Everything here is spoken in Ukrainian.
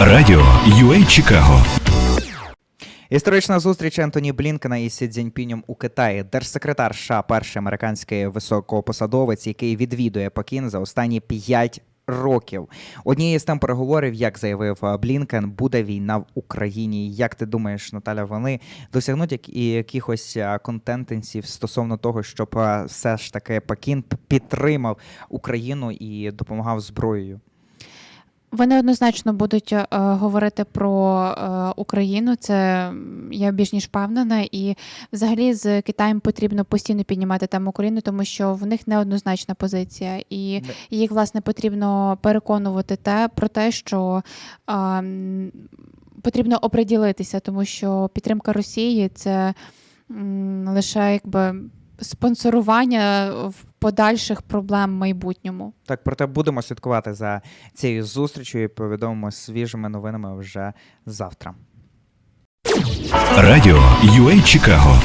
Радіо UA Чикаго. Історична зустріч Ентоні Блінкена із Сі Цзіньпінем у Китаї. Держсекретар США, перший американський високопосадовець, який відвідує Пекін за останні п'ять років. Однією з тем переговорів, як заявив е, Блінкен, буде війна в Україні. Як ти думаєш, Наталя, вони досягнуть якихось е, контентенсів стосовно того, щоб е, все ж таки Пекін підтримав Україну і допомагав зброєю? Вони однозначно будуть е, говорити про е, Україну. Це я більш ніж впевнена. І взагалі з Китаєм потрібно постійно піднімати тему України, тому що в них неоднозначна позиція, і Не- їх власне потрібно переконувати те про те, що е, потрібно оприділитися, тому що підтримка Росії це м, лише якби спонсорування в подальших проблем в майбутньому. Так, проте будемо слідкувати за цією зустрічю і повідомимо свіжими новинами вже завтра. Радіо UA Чикаго.